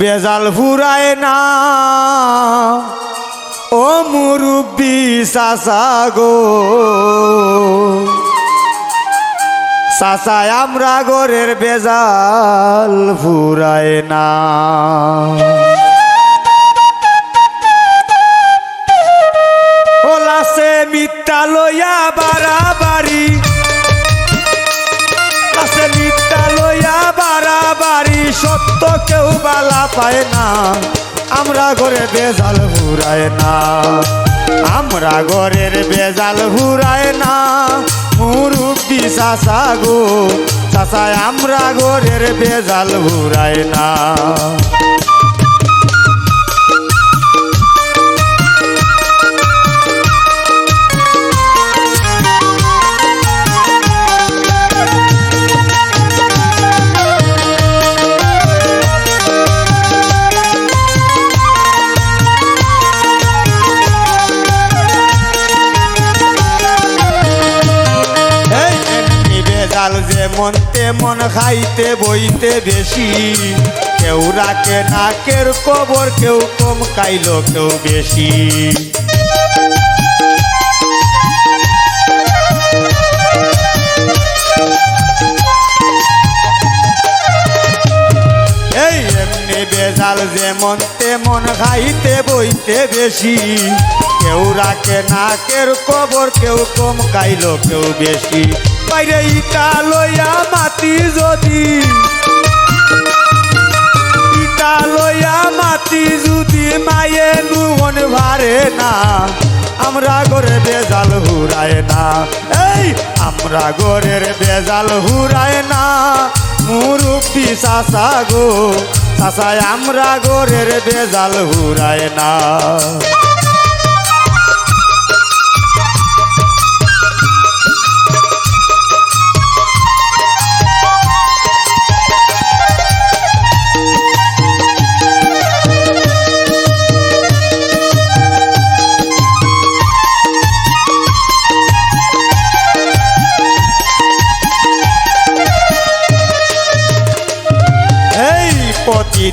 বেজাল ফুরায় না। ও মুরব্বি গো। চাচায় আমরা গোরের বেজাল ফুরায় না। ওলাসে মিথ্যা লইয়া বাড়াবাড়ি সত্য কেউ বালা পায় না। আমরা ঘরে বেজাল হুরায় না। আমরা ঘরের বেজাল ঘুরায় না। মুরুব্বি চাষা গো চাষায় আমরা ঘরের বেজাল ঘুরায় না। বেজাল যে মন তেমন খাইতে বইতে বেশি। কেউ রাখে নাকের কবর, কেউ কম খাইল, কেউ বেশি। এই এমনি বেজাল যেমন তেমন খাইতে বইতে বেশি। কেউ রাখে নাকের কবর, কেউ কম খাইল, কেউ বেশি। বাইরে ইটা লইয়া মাটি যদি। ইটা লইয়া মাটি যদি মায়ে নুহন ভারে না। আমরা ঘরে বেজাল হুরায় না। এই, আমরা ঘরের বেজাল হুরায় না। মুরুব্বি চাচা গো চাচায় আমরা ঘরের বেজাল হুরায় না।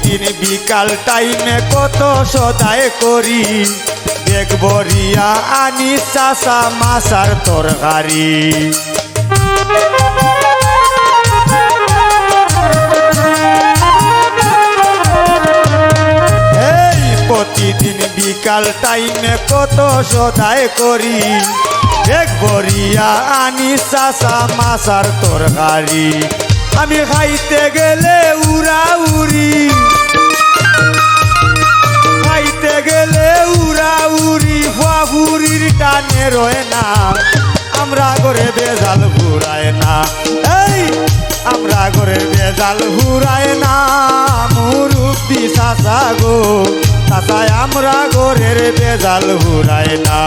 প্রতিদিন বিকাল টাইমে কত সদায় করি। দেখব রিয়া আনি চাষা মাছার তরকারি। প্রতিদিন বিকাল টাইমে কত সদায় করি। দেখব রিয়া আনি চাষা মাছার তরকারি। আমি খাইতে গেলে উড়া উড়ি। খাইতে গেলে উড়া উড়ি ফুরির টানে রয় না। আমরা করে বেজাল ঘুরায় না। এই, আমরা করে বেজাল ঘুরায় না। মুরুব্বি চাচা গো চাচায় আমরা ঘরের বেজাল ঘুরায় না।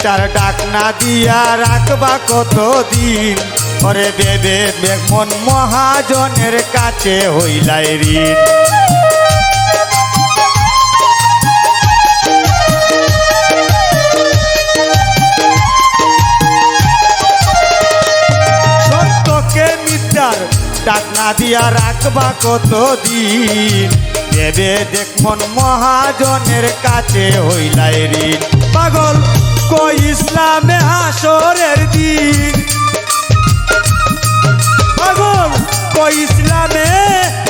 মিটার ডাক না দিয়া রাখবা কতদিন? ওরে বেবে বেগমন মহাজনের কাছে হইলাই ঋণ। ডাক না দিয়া রাখবা কতদিন? দেবে দেখমন মহাজনের কাছে হইলাই ঋণ। পাগল কই ইসলামে হাসরের দিন। পাগল কই ইসলামে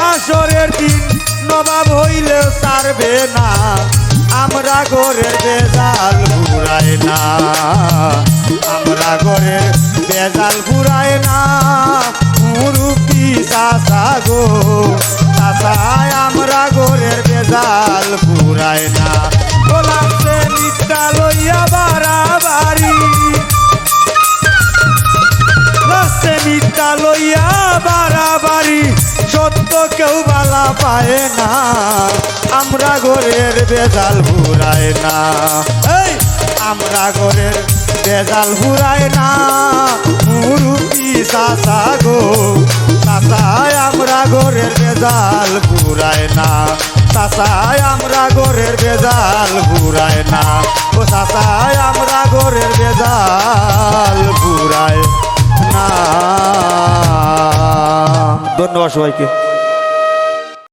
হাসরের দিন। নবাব হইলেও সারবে না, আমরা ঘরের বেজাল ঘুরায় না। আমরা ঘরের বেজাল ঘুরায় না। মুরুব্বি চাষা গো চাষায় আমরা ঘরের বেজাল ঘুরায় না। গোলাপে নিত্যা লইয়া বাড়াবাড়ি লইয়া বাড়াবাড়ি সত্য কেউ বালা পায় না। আমরা ঘরের বেজাল ঘুরায় না। এই, আমরা ঘরের বেজাল ঘুরায় না। মুরুবি চাষা গো চাষায় আমরা ঘরের বেজাল ঘুরায় না। চাষায় আমরা ঘরের বেজাল, ঘুরায় না। ও চাষায় আমরা ঘরের বেজাল, ঘুরায় না। ধন্যবাদ সবাইকে।